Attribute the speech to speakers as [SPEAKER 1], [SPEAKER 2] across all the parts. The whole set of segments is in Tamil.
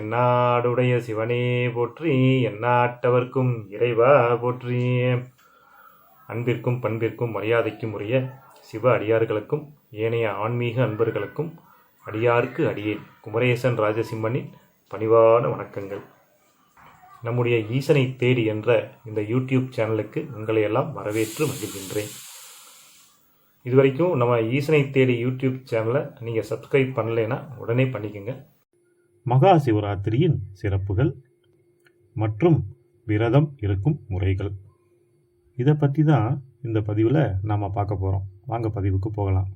[SPEAKER 1] தென்னாடுடைய சிவனே போற்றி எந்நாட்டவர்க்கும் இறைவா போற்றி. அன்பிற்கும் பண்பிற்கும் மரியாதைக்கும் உரிய சிவ அடியார்களுக்கும் ஏனைய ஆன்மீக அன்பர்களுக்கும் அடியாருக்கு அடியேன். குமரேசன் ராஜசிம்மனின் பணிவான வணக்கங்கள். நம்முடைய ஈசனை தேடி என்ற இந்த யூடியூப் சேனலுக்கு உங்களை எல்லாம் வரவேற்று மகிழ்கின்றேன். இதுவரைக்கும் நம்ம ஈசனை தேடி யூடியூப் சேனலை நீங்கள் சப்ஸ்கிரைப் பண்ணலைன்னா உடனே பண்ணிக்கோங்க.
[SPEAKER 2] மகா சிவராத்திரியின் சிறப்புகள் மற்றும் விரதம் இருக்கும் முறைகள். இதை பற்றி தான் இந்த பதிவில் நாம் பார்க்க போகிறோம் வாங்க பதிவுக்கு போகலாம்.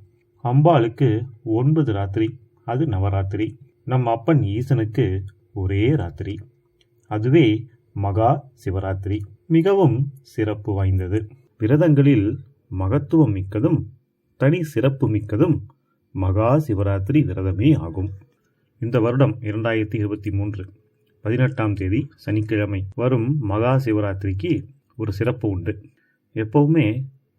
[SPEAKER 2] அம்பாளுக்கு ஒன்பது ராத்திரி அது நவராத்திரி. நம் அப்பன் ஈசனுக்கு ஒரே ராத்திரி. அதுவே மகா சிவராத்திரி. மிகவும் சிறப்பு வாய்ந்தது. விரதங்களில் மகத்துவம் மிக்கதும் தனி சிறப்பு மிக்கதும் மகா சிவராத்திரி விரதமே ஆகும். இந்த வருடம் இரண்டாயிரத்தி இருபத்தி மூன்று பதினெட்டாம் தேதி சனிக்கிழமை வரும் மகா சிவராத்திரிக்கு ஒரு சிறப்பு உண்டு. எப்பவுமே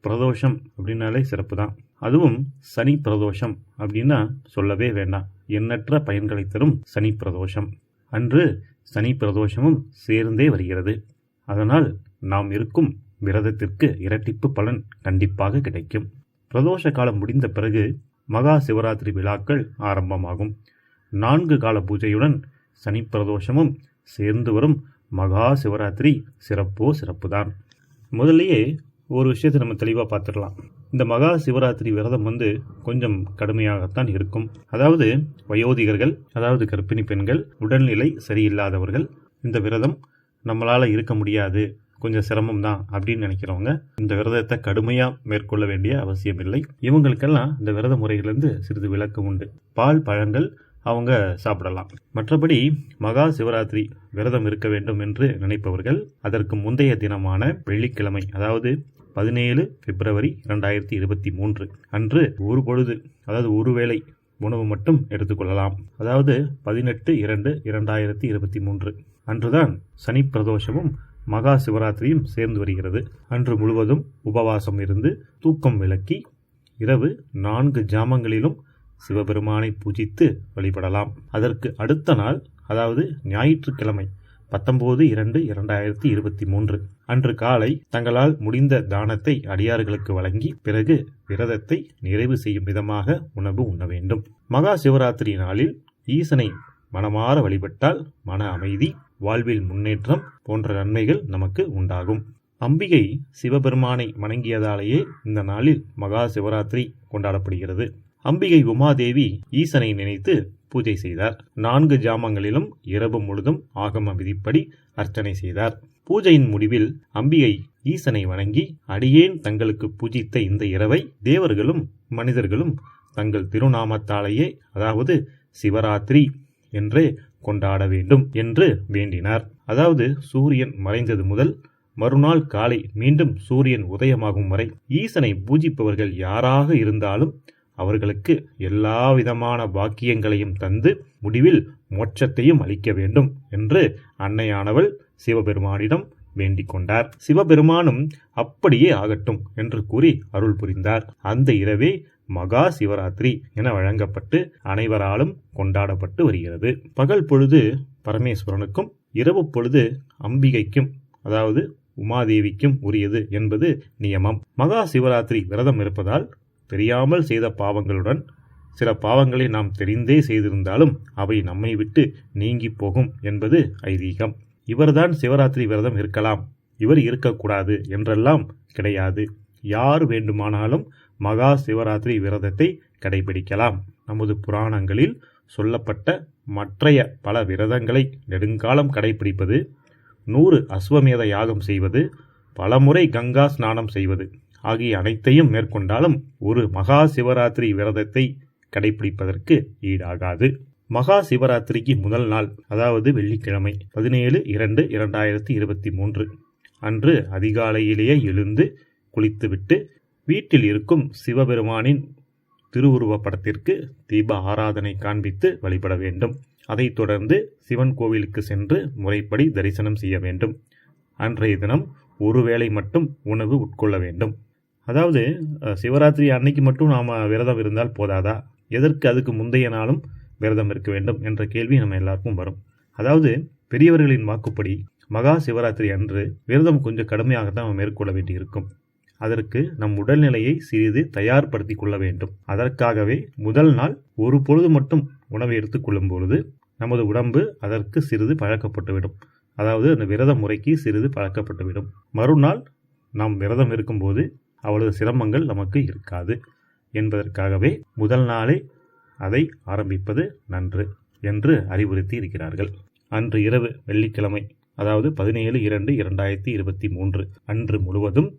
[SPEAKER 2] பிரதோஷம் அப்படின்னாலே சிறப்பு தான். அதுவும் சனி பிரதோஷம் அப்படின்னா சொல்லவே வேண்டாம். எண்ணற்ற பயன்களை தரும் சனி பிரதோஷம். அன்று சனி பிரதோஷமும் சேர்ந்தே வருகிறது. அதனால் நாம் இருக்கும் விரதத்திற்கு இரட்டிப்பு பலன் கண்டிப்பாக கிடைக்கும். பிரதோஷ காலம் முடிந்த பிறகு மகா சிவராத்திரி விழாக்கள் ஆரம்பமாகும். நான்கு கால பூஜையுடன் சனி பிரதோஷமும் சேர்ந்து வரும் மகா சிவராத்திரி சிறப்போ சிறப்புதான் முதல்லயே ஒரு விஷயத்தை நம்ம தெளிவாக பார்த்துடலாம். இந்த மகா சிவராத்திரி விரதம் வந்து கொஞ்சம் கடுமையாகத்தான் இருக்கும். அதாவது வயோதிகர்கள் அதாவது கர்ப்பிணி பெண்கள் உடல்நிலை சரியில்லாதவர்கள் இந்த விரதம் நம்மளால் இருக்க முடியாது. கொஞ்சம் சிரமம் தான் அப்படின்னு நினைக்கிறவங்க இந்த விரதத்தை கடுமையாக மேற்கொள்ள வேண்டிய அவசியம் இல்லை இவங்களுக்கெல்லாம் இந்த விரத முறையிலிருந்து சிறிது விளக்கு உண்டு. பால் பழங்கள் அவங்க சாப்பிடலாம். மற்றபடி மகா சிவராத்திரி விரதம் இருக்க வேண்டும் என்று நினைப்பவர்கள் அதற்கு முந்தைய தினமான வெள்ளிக்கிழமை அதாவது பதினேழு பிப்ரவரி இரண்டாயிரத்தி இருபத்தி மூன்று அன்று ஒரு பொழுது அதாவது ஒரு வேளை உணவு மட்டும் எடுத்துக்கொள்ளலாம் அதாவது பதினெட்டு இரண்டு இரண்டாயிரத்தி இருபத்தி மூன்று அன்றுதான் சனி பிரதோஷமும் மகா சிவராத்திரியும் சேர்ந்து வருகிறது. அன்று முழுவதும் உபவாசம் இருந்து தூக்கம் விளக்கி இரவு நான்கு ஜாமங்களிலும் சிவபெருமானை பூஜித்து வழிபடலாம். அதற்கு அடுத்த நாள் அதாவது ஞாயிற்றுக்கிழமை பத்தொன்பது இரண்டு இரண்டாயிரத்தி இருபத்தி மூன்று அன்று காலை தங்களால் முடிந்த தானத்தை அடியார்களுக்கு வழங்கி பிறகு விரதத்தை நிறைவு செய்யும் விதமாக உணவு உண்ண வேண்டும். மகா சிவராத்திரி நாளில் ஈசனை மனமாற வழிபட்டால் மன அமைதி வாழ்வில் முன்னேற்றம் போன்ற நன்மைகள் நமக்கு உண்டாகும். அம்பிகை சிவபெருமானை வணங்கியதாலேயே இந்த நாளில் மகா சிவராத்திரி கொண்டாடப்படுகிறது. அம்பிகை உமாதேவி ஈசனை நினைத்து பூஜை செய்தார். நான்கு ஜாமங்களிலும் இரவு முழுதும் ஆகம விதிப்படி அர்ச்சனை செய்தார். பூஜையின் முடிவில் அம்பிகை ஈசனை வணங்கி அடியேன் தங்களுக்கு பூஜித்த இந்த இரவை தேவர்களும் மனிதர்களும் தங்கள் திருநாமத்தாலேயே அதாவது சிவராத்திரி என்றே கொண்டாட வேண்டும் என்று வேண்டினார். அதாவது சூரியன் மறைந்தது முதல் மறுநாள் காலை மீண்டும் சூரியன் உதயமாகும் வரை ஈசனை பூஜிப்பவர்கள் யாராக இருந்தாலும் அவர்களுக்கு எல்லா விதமான பாக்கியங்களையும் தந்து முடிவில் மோட்சத்தையும் அளிக்க வேண்டும் என்று அன்னையானவள் சிவபெருமானிடம் வேண்டிக் கொண்டார். சிவபெருமானும் அப்படியே ஆகட்டும் என்று கூறி அருள் புரிந்தார். அந்த இரவே மகா சிவராத்திரி என வழங்கப்பட்டு அனைவராலும் கொண்டாடப்பட்டு வருகிறது. பகல் பொழுது பரமேஸ்வரனுக்கும் இரவு பொழுது அம்பிகைக்கும் அதாவது உமாதேவிக்கும் உரியது என்பது நியமம். மகா சிவராத்திரி விரதம் இருப்பதால் தெரியாமல் செய்த பாவங்களுடன் சில பாவங்களை நாம் தெரிந்தே செய்திருந்தாலும் அவை நம்மை விட்டு நீங்கி போகும் என்பது ஐதீகம். இவர்தான் சிவராத்திரி விரதம் இருக்கலாம். இவர் இருக்கக்கூடாது என்றெல்லாம் கிடையாது. யார் வேண்டுமானாலும் மகா சிவராத்திரி விரதத்தை கடைபிடிக்கலாம். நமது புராணங்களில் சொல்லப்பட்ட மற்றைய பல விரதங்களை நெடுங்காலம் கடைபிடிப்பது நூறு அஸ்வமேத யாகம் செய்வது பலமுறை கங்கா ஸ்நானம் செய்வது ஆகிய அனைத்தையும் மேற்கொண்டாலும் ஒரு மகா சிவராத்திரி விரதத்தை கடைபிடிப்பதற்கு ஈடாகாது. மகா சிவராத்திரிக்கு முதல் நாள் அதாவது வெள்ளிக்கிழமை பதினேழு இரண்டு இரண்டாயிரத்தி இருபத்தி மூன்று. அன்று அதிகாலையிலேயே எழுந்து குளித்துவிட்டு வீட்டில் இருக்கும் சிவபெருமானின் திருவுருவப் படத்திற்கு தீப ஆராதனை காண்பித்து வழிபட வேண்டும். அதைத் தொடர்ந்து சிவன் கோவிலுக்கு சென்று முறைப்படி தரிசனம் செய்ய வேண்டும். அன்றைய தினம் ஒருவேளை மட்டும் உணவு உட்கொள்ள வேண்டும். அதாவது சிவராத்திரி அன்னைக்கு மட்டும் நாம் விரதம் இருந்தால் போதாதா? எதற்கு அதுக்கு முந்தைய நாளும் விரதம் இருக்க வேண்டும் என்ற கேள்வி நம்ம எல்லாருக்கும் வரும். அதாவது பெரியவர்களின் வாக்குப்படி மகா சிவராத்திரி அன்று விரதம் கொஞ்சம் கடுமையாக தான் நம்ம மேற்கொள்ள வேண்டியிருக்கும். அதற்கு நம் உடல்நிலையை சிறிது தயார்படுத்தி கொள்ள வேண்டும். அதற்காகவே முதல் நாள் ஒரு பொழுது மட்டும் உணவை எடுத்துக்கொள்ளும் பொழுது நமது உடம்பு அதற்கு சிறிது பழக்கப்பட்டுவிடும். அதாவது அந்த விரத முறைக்கு சிறிது பழக்கப்பட்டுவிடும். மறுநாள் நாம் விரதம் இருக்கும்போது அவ்வளவு சிரமங்கள் நமக்கு இருக்காது. என்பதற்காகவே முதல் நாளே அதை ஆரம்பிப்பது நன்று என்று அறிவுறுத்தி இருக்கிறார்கள் அன்று இரவு வெள்ளிக்கிழமை அதாவது பதினேழு இரண்டு இரண்டாயிரத்தி இருபத்தி மூன்று அன்று முழுவதும்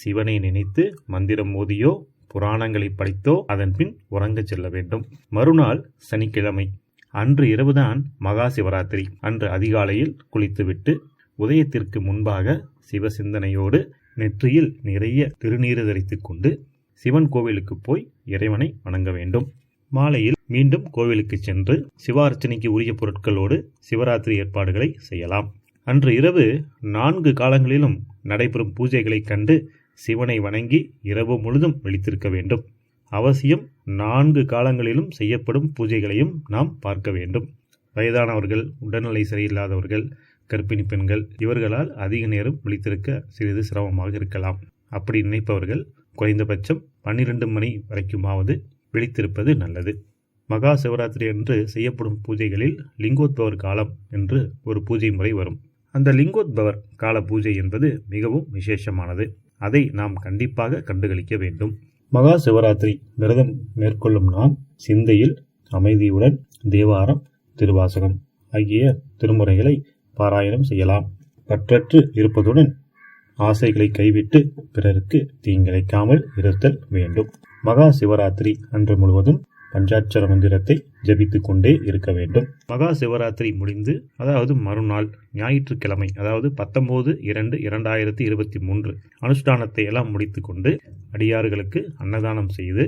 [SPEAKER 2] சிவனை நினைத்து மந்திரம் மோதியோ புராணங்களை படித்தோ அதன் பின் உறங்கச் செல்ல வேண்டும். மறுநாள் சனிக்கிழமை அன்று இரவுதான் மகா சிவராத்திரி. அன்று அதிகாலையில் குளித்துவிட்டு உதயத்திற்கு முன்பாக சிவ சிந்தனையோடு நெற்றியில் நிறைய திருநீர் தரித்து கொண்டு சிவன் கோவிலுக்கு போய் இறைவனை வணங்க வேண்டும். மாலையில் மீண்டும் கோவிலுக்கு சென்று சிவார்ச்சனைக்கு உரிய பொருட்களோடு சிவராத்திரி ஏற்பாடுகளை செய்யலாம். அன்று இரவு நான்கு காலங்களிலும் நடைபெறும் பூஜைகளைக் கண்டு சிவனை வணங்கி இரவு முழுதும் விழித்திருக்க வேண்டும். அவசியம் நான்கு காலங்களிலும் செய்யப்படும் பூஜைகளையும் நாம் பார்க்க வேண்டும். வயதானவர்கள் உடல்நிலை சரியில்லாதவர்கள் கர்ப்பிணி பெண்கள் இவர்களால் அதிக நேரம் விழித்திருக்க சிறிது சிரமமாக இருக்கலாம். அப்படி நினைப்பவர்கள் குறைந்தபட்சம் பன்னிரண்டு மணி வரைக்குமாவது விழித்திருப்பது நல்லது. மகா சிவராத்திரி அன்று செய்யப்படும் பூஜைகளில் லிங்கோத்பவர் காலம் என்று ஒரு பூஜை முறை வரும். அந்த லிங்கோத்பவர் கால பூஜை என்பது மிகவும் விசேஷமானது. அதை நாம் கண்டிப்பாக கண்டுகளிக்க வேண்டும். மகா சிவராத்திரி விரதம் மேற்கொள்ளும் நாம் சிந்தையில் அமைதியுடன் தேவாரம் திருவாசகம் ஆகிய திருமுறைகளை பாராயணம் செய்யலாம். பற்றற்று இருப்பதுடன் ஆசைகளை கைவிட்டு பிறருக்கு தீங்கிழைக்காமல் இருத்தல் வேண்டும். மகா சிவராத்திரி அன்று முழுவதும் பஞ்சாட்சர மந்திரத்தை ஜபித்து கொண்டே இருக்க வேண்டும். மகா சிவராத்திரி முடிந்து அதாவது மறுநாள் ஞாயிற்றுக்கிழமை அதாவது பத்தொன்பது இரண்டு இரண்டாயிரத்தி இருபத்தி மூன்று அனுஷ்டானத்தை எல்லாம் முடித்துக்கொண்டு அடியார்களுக்கு அன்னதானம் செய்து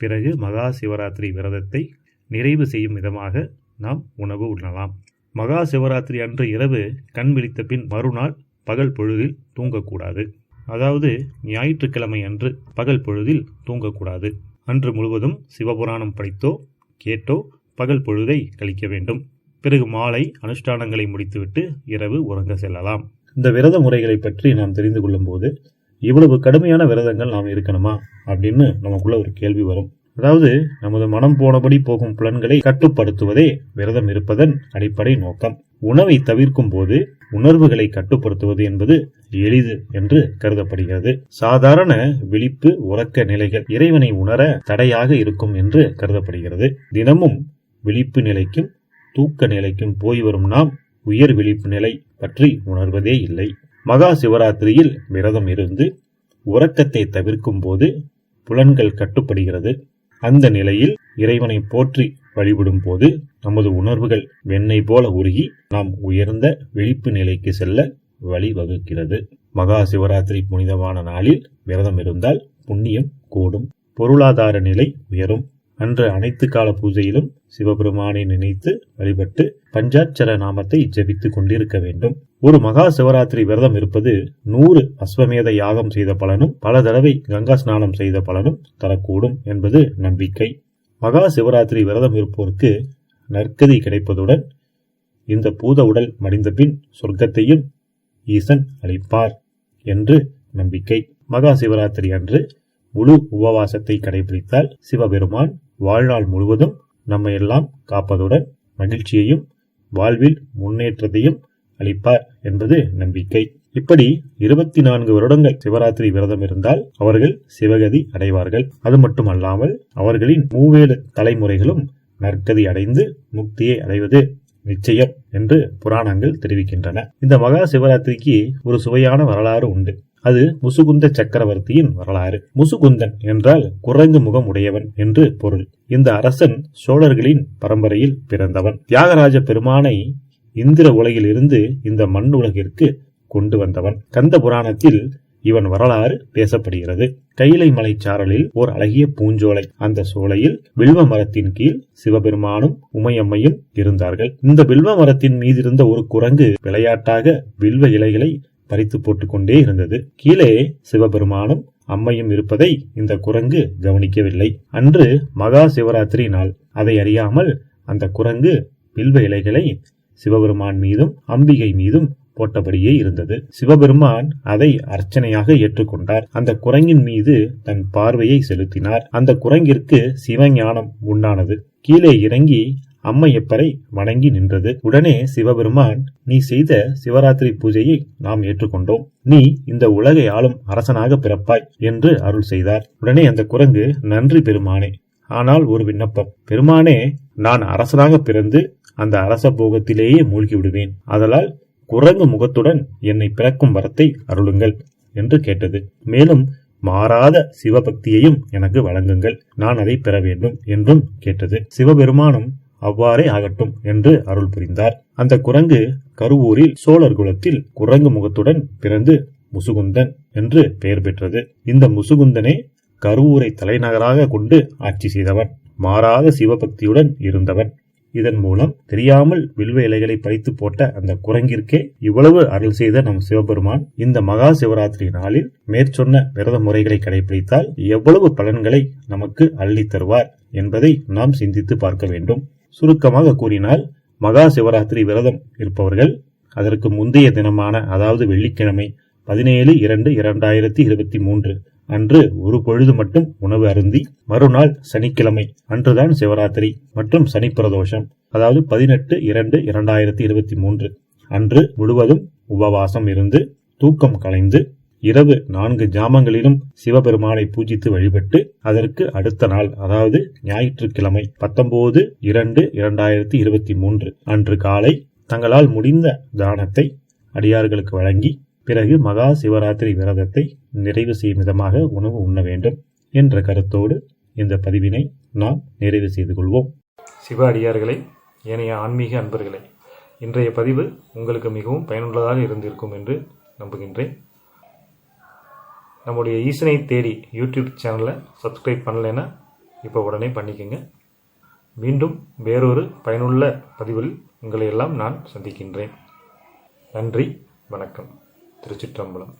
[SPEAKER 2] பிறகு மகா சிவராத்திரி விரதத்தை நிறைவு செய்யும் விதமாக நாம் உணவு உண்ணலாம். மகா சிவராத்திரி அன்று இரவு கண் விழித்த பின் மறுநாள் பகல் பொழுதில் தூங்கக்கூடாது. அதாவது ஞாயிற்றுக்கிழமை அன்று பகல் பொழுதில் தூங்கக்கூடாது. அன்று முழுவதும் சிவபுராணம் படித்தோ கேட்டோ பகல் பொழுதை கழிக்க வேண்டும். பிறகு மாலை அனுஷ்டானங்களை முடித்துவிட்டு இரவு உறங்க செல்லலாம். இந்த விரத முறைகளை பற்றி நாம் தெரிந்து கொள்ளும் போது இவ்வளவு கடுமையான விரதங்கள் நாம் இருக்கணுமா அப்படின்னு நமக்குள்ள ஒரு கேள்வி வரும். அதாவது நமது மனம் போனபடி போகும் புலன்களை கட்டுப்படுத்துவதே விரதம் இருப்பதன் அடிப்படை நோக்கம். உணவை தவிர்க்கும் போது உணர்வுகளை கட்டுப்படுத்துவது என்பது எளிது என்று கருதப்படுகிறது. சாதாரண விழிப்பு உறக்க நிலைகள் இறைவனை உணர தடையாக இருக்கும் என்று கருதப்படுகிறது. தினமும் விழிப்பு நிலைக்கும் தூக்க நிலைக்கும் போய் வரும் நாம் உயர் விழிப்பு நிலை பற்றி உணர்வதே இல்லை. மகா சிவராத்திரியில் விரதம் இருந்து உறக்கத்தை தவிர்க்கும் போது புலன்கள் கட்டுப்படுகிறது. அந்த நிலையில் இறைவனை போற்றி வழிபடும் போது நமது உணர்வுகள் வெண்ணெய் போல உருகி நாம் உயர்ந்த விழிப்பு நிலைக்கு செல்ல வழிவகுக்கிறது. மகா சிவராத்திரி புனிதமான நாளில் விரதம் இருந்தால் புண்ணியம் கூடும். பொருளாதார நிலை உயரும். அன்று அனைத்து கால பூஜையிலும் சிவபெருமானை நினைத்து வழிபட்டு பஞ்சாட்சர நாமத்தை ஜபித்துக் கொண்டிருக்க வேண்டும். ஒரு மகா சிவராத்திரி விரதம் இருப்பது நூறு அஸ்வமேத யாகம் செய்த பலனும் பல தடவை கங்கா ஸ்நானம் செய்த பலனும் தரக்கூடும் என்பது நம்பிக்கை. மகா சிவராத்திரி விரதம் இருப்போருக்கு நற்கதி கிடைப்பதுடன் இந்த பூத உடல் மடிந்த பின் சொர்க்கத்தையும் ஈசன் அளிப்பார் என்று நம்பிக்கை. மகா சிவராத்திரி அன்று முழு உபவாசத்தை கடைபிடித்தால் சிவபெருமான் வாழ்நாள் முழுவதும் நம்மை எல்லாம் காப்பதுடன் மகிழ்ச்சியையும் வாழ்வில் முன்னேற்றத்தையும் அளிப்பார் என்பது நம்பிக்கை. இப்படி இருபத்தி நான்கு வருடங்கள் சிவராத்திரி விரதம் இருந்தால் அவர்கள் சிவகதி அடைவார்கள். அது மட்டுமல்லாமல் அவர்களின் மூவேழு தலைமுறைகளும் நற்கதி அடைந்து முக்தியை அடைவது நிச்சயம் என்று புராணங்கள் தெரிவிக்கின்றன. இந்த மகா சிவராத்திரிக்கு ஒரு சுவையான வரலாறு உண்டு. அது முசுகுந்த சக்கரவர்த்தியின் வரலாறு. முசுகுந்தன் என்றால் குரங்கு முகம் உடையவன் என்று பொருள். இந்த அரசன் சோழர்களின் பரம்பரையில் பிறந்தவன். தியாகராஜ பெருமானை இந்திர உலகில் இருந்து இந்த மண் உலகிற்கு கொண்டு வந்தவன். கந்த புராணத்தில் இவன் வரலாறு பேசப்படுகிறது. கைலை மலை சாரலில் ஓர் அழகிய பூஞ்சோலை. அந்த சோலையில் வில்வ மரத்தின் கீழ் சிவபெருமானும் உமையம்மையும் இருந்தார்கள். இந்த வில்வ மரத்தின் மீதிருந்த ஒரு குரங்கு விளையாட்டாக வில்வ இலைகளை பறித்து போட்டுக்கொண்டே இருந்தது. கீழே சிவபெருமானும் அம்மையும் இருப்பதை இந்த குரங்கு கவனிக்கவில்லை. அன்று மகா சிவராத்திரி நாள். அதை அறியாமல் அந்த குரங்கு பில்வ இலைகளை சிவபெருமான் மீதும் அம்பிகை மீதும் போட்டபடியே இருந்தது. சிவபெருமான் அதை அர்ச்சனையாக ஏற்றுக்கொண்டார். அந்த குரங்கின் மீது தன் பார்வையை செலுத்தினார். அந்த குரங்கிற்கு சிவஞானம் உண்டானது. கீழே இறங்கி அம்மையப்பரை வணங்கி நின்றது. உடனே சிவபெருமான் நீ செய்த சிவராத்திரி பூஜையை நாம் ஏற்றுக்கொண்டோம். நீ இந்த உலகை ஆளும் அரசனாக பிறப்பாய் என்று அருள் செய்தார். உடனே அந்த குரங்கு நன்றி பெருமானே. ஆனால் ஒரு விண்ணப்பம். பெருமானே நான் அரசனாக பிறந்து அந்த அரச போகத்திலேயே மூழ்கி விடுவேன் அதனால் குரங்கு முகத்துடன் என்னை பிறக்கும் வரத்தை அருளுங்கள் என்று கேட்டது. மேலும் மாறாத சிவபக்தியையும் எனக்கு வழங்குங்கள். நான் அதை பெற வேண்டும் என்றும் கேட்டது. சிவபெருமானும் அவ்வாறே ஆகட்டும் என்று அருள் புரிந்தார். அந்த குரங்கு கருவூரில் சோழர் குலத்தில் குரங்கு முகத்துடன் பிறந்து முசுகுந்தன் என்று பெயர் பெற்றது. இந்த முசுகுந்தனே கருவூரை தலைநகராக கொண்டு ஆட்சி செய்தவன் மாறாத சிவபக்தியுடன் இருந்தவன். இதன் மூலம் தெரியாமல் வில்வ இலைகளை பறித்து போட்ட அந்த குரங்கிற்கே இவ்வளவு அருள் செய்த நம் சிவபெருமான் இந்த மகா சிவராத்திரி நாளில் மேற்சொன்ன விரத முறைகளை கடைபிடித்தால் எவ்வளவு பலன்களை நமக்கு அள்ளி தருவார் என்பதை நாம் சிந்தித்து பார்க்க வேண்டும். சுருக்கமாக கூறினால் மகா சிவராத்திரி விரதம் இருப்பவர்கள் அதற்கு முந்தைய தினமான அதாவது வெள்ளிக்கிழமை பதினேழு இரண்டு இரண்டாயிரத்தி இருபத்தி மூன்று அன்று ஒரு பொழுது மட்டும் உணவு அருந்தி மறுநாள் சனிக்கிழமை அன்றுதான் சிவராத்திரி மற்றும் சனி பிரதோஷம் அதாவது பதினெட்டு இரண்டு இரண்டாயிரத்தி இருபத்தி மூன்று அன்று முழுவதும் உபவாசம் இருந்து தூக்கம் கலைந்து இரவு நான்கு ஜாமங்களிலும் சிவபெருமானை பூஜித்து வழிபட்டு அதற்கு அடுத்த நாள் அதாவது ஞாயிற்றுக்கிழமை பத்தொன்பது இரண்டு இரண்டாயிரத்தி இருபத்தி மூன்று அன்று காலை தங்களால் முடிந்த தானத்தை அடியார்களுக்கு வழங்கி பிறகு மகா சிவராத்திரி விரதத்தை நிறைவு செய்யும் விதமாக உணவு உண்ண வேண்டும் என்ற கருத்தோடு இந்த பதிவினை நாம் நிறைவு செய்து கொள்வோம்.
[SPEAKER 1] சிவ அடியார்களே ஏனைய ஆன்மீக அன்பர்களே இன்றைய பதிவு உங்களுக்கு மிகவும் பயனுள்ளதாக இருந்திருக்கும் என்று நம்புகின்றேன். நம்முடைய ஈசனை தேடி யூடியூப் சேனலை சப்ஸ்கிரைப் பண்ணலைன்னா இப்போ உடனே பண்ணிக்கோங்க. மீண்டும் வேறொரு பயனுள்ள பதிவில் உங்களை எல்லாம் நான் சந்திக்கின்றேன். நன்றி வணக்கம். திருச்சிற்றம்பலம்.